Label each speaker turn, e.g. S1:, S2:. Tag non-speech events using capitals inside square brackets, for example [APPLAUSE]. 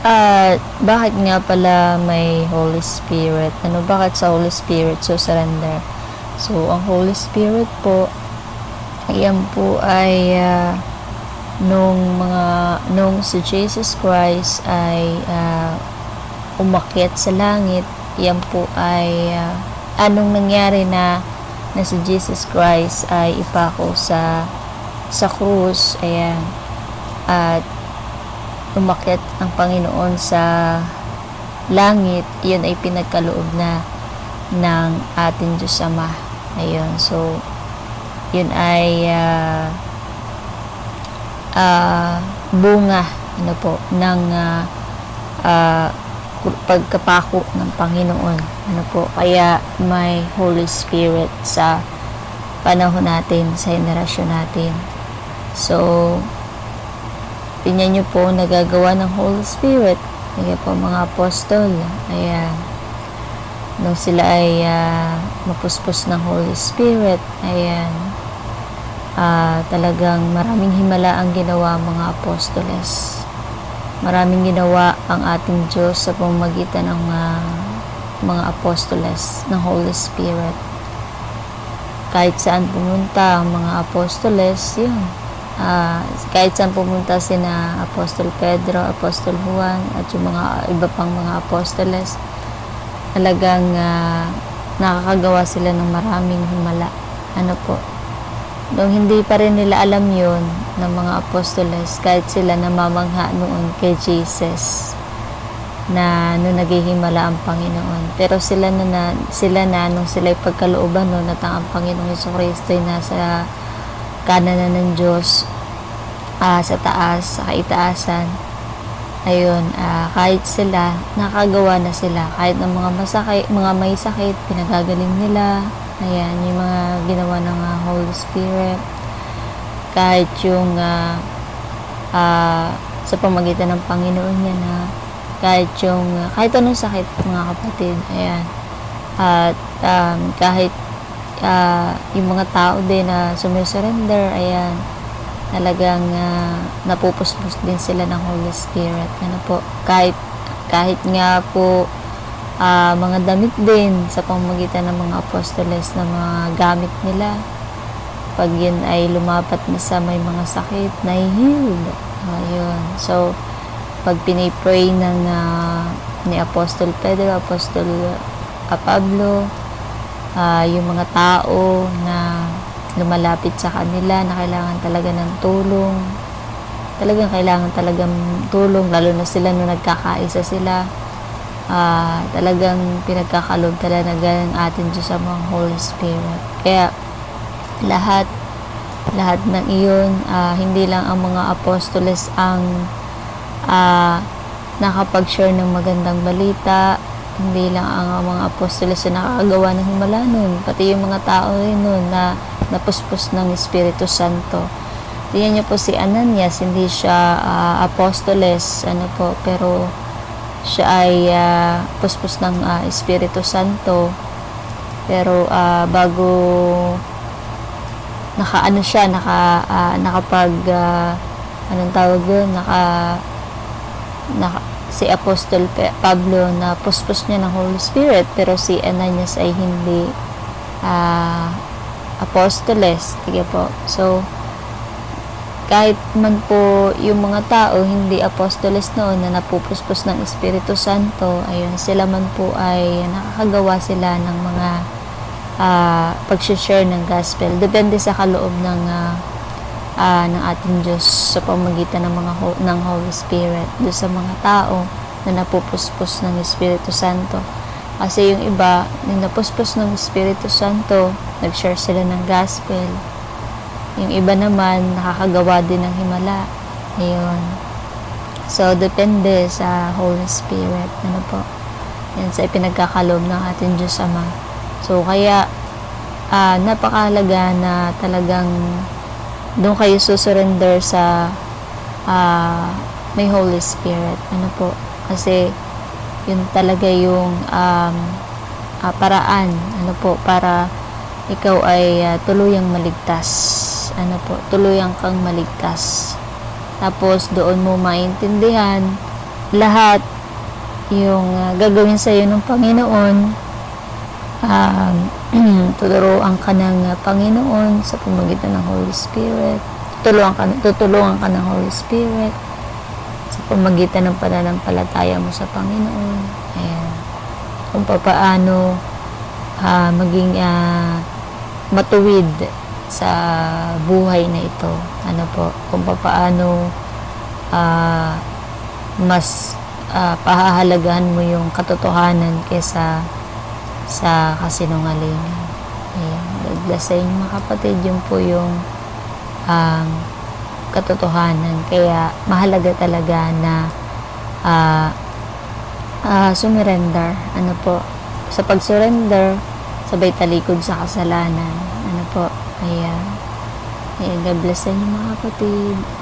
S1: At bakit nga pala may Holy Spirit? Ano bakit sa Holy Spirit so surrender? So ang Holy Spirit po ayan po ay ah, nung mga nung si Jesus Christ ay ah, umakyat sa langit, yan po ay ah, anong nangyari na na si Jesus Christ ay ipako sa sa krus, ayan. At umakyat ang Panginoon sa langit, yun ay pinagkaloob na ng ating Diyos Ama. Ayun, so, yun ay ah, ah, bunga ano po ng ah, ah, pagkapako ng Panginoon ano po kaya may Holy Spirit sa panahon natin sa henerasyon natin so tingnan nyo po nagagawa ng Holy Spirit kaya po mga apostol ayan nung sila ay ah, mapuspos ng Holy Spirit ayan ah, talagang maraming himala ang ginawa mga apostoles. Maraming ginawa ang ating Diyos sa pamamagitan ng ah, mga apostoles ng Holy Spirit. Kahit saan pumunta ang mga apostoles, yun. Ah, kahit saan pumunta sina Apostol Pedro, Apostol Juan, at yung mga iba pang mga apostoles, talagang ah, nakakagawa sila ng maraming himala. Ano po, Nung hindi pa rin nila alam yon ng mga apostoles, kahit sila namamangha noon kay Jesus na nung naghihimala ang Panginoon. Pero sila na, na sila na nung sila'y pagkalooban no, na ang Panginoong Kristo ay nasa kanan na ng Diyos ah, sa taas, sa kaitaasan. Ayun, ah, kahit sila, nakagawa na sila. Kahit ng mga masakit, mga may sakit, pinagagaling nila. Ayan, yung mga ginawa ng ah, Holy Spirit. Kahit yung ah, ah, sa pamagitan ng Panginoon niya na kahit yung, ah, kahit anong sakit mga kapatid, ayan. At um, kahit ah, yung mga tao din na sumusurrender, ayan, talagang uh, napupuspos din sila ng Holy Spirit. Ano po, kahit, kahit nga po ah, mga damit din sa pamamagitan ng mga apostoles na mga gamit nila. Pag yun ay lumapat na sa may mga sakit, na-healed. Ayun. So, pag pinipray ng ah, ni Apostol Pedro, Apostol ah, Pablo, ah, yung mga tao na lumalapit sa kanila na kailangan talaga ng tulong. Talagang kailangan talagang tulong, lalo na sila nung nagkakaisa sila. Ah, talagang pinagkakalob talaga ng atin Diyos sa mga Holy Spirit. Kaya lahat lahat ng iyon, ah, hindi lang ang mga apostoles ang ah, nakapag-share ng magandang balita, hindi lang ang mga apostoles na nakakagawa ng himala nun, pati yung mga tao rin nun na napuspos ng Espiritu Santo. Tingnan niyo po si Ananias, hindi siya ah, apostoles, ano po, pero siya ay ah, puspos ng ah, Espiritu Santo. Pero ah, bago nakaano siya, naka ah, nakapag ah, anong tawag yun, naka, naka si Apostol Pe- Pablo na puspos niya ng Holy Spirit pero si Ananias ay hindi ah, apostoles. Sige po. So, kahit man po yung mga tao hindi apostoles noon na napupuspos ng Espiritu Santo, ayun, sila man po ay nakakagawa sila ng mga uh, pag-share ng gospel. Depende sa kaloob ng ah, ah, ng ating Diyos sa pamagitan ng mga ng Holy Spirit do sa mga tao na napupuspos ng Espiritu Santo. Kasi yung iba, nung napuspos ng Espiritu Santo, nag-share sila ng gospel. Yung iba naman, nakakagawa din ng himala. Ayun. So, depende sa Holy Spirit. Ano po? Yan sa ipinagkakalob ng ating Diyos Ama. So, kaya, ah, napakahalaga na talagang doon kayo susurrender sa ah, may Holy Spirit. Ano po? Kasi, yun talaga yung um, ah, paraan. Ano po? Para ikaw ay ah, tuluyang maligtas. Ano po? Tuluyang kang maligtas. Tapos, doon mo maintindihan lahat yung ah, gagawin sa iyo ng Panginoon um, [CLEARS THROAT] tuturuan ka ng ah, Panginoon sa pamagitan ng Holy Spirit. Tutulungan ka, tutulungan ka ng Holy Spirit sa pamagitan ng pananampalataya mo sa Panginoon. Ayan. Kung papaano ah, maging ah, matuwid sa buhay na ito. Ano po? Kung papaano ah, mas ah, pahahalagahan mo yung katotohanan kesa sa kasinungalingan. Ayan. God bless sa inyo mga kapatid. Yun po yung um, katotohanan. Kaya mahalaga talaga na ah, ah, sumurrender. Ano po? Sa pag-surrender, sabay talikod sa kasalanan. Ano po? Ayan. Ayan. God bless sa inyo mga kapatid.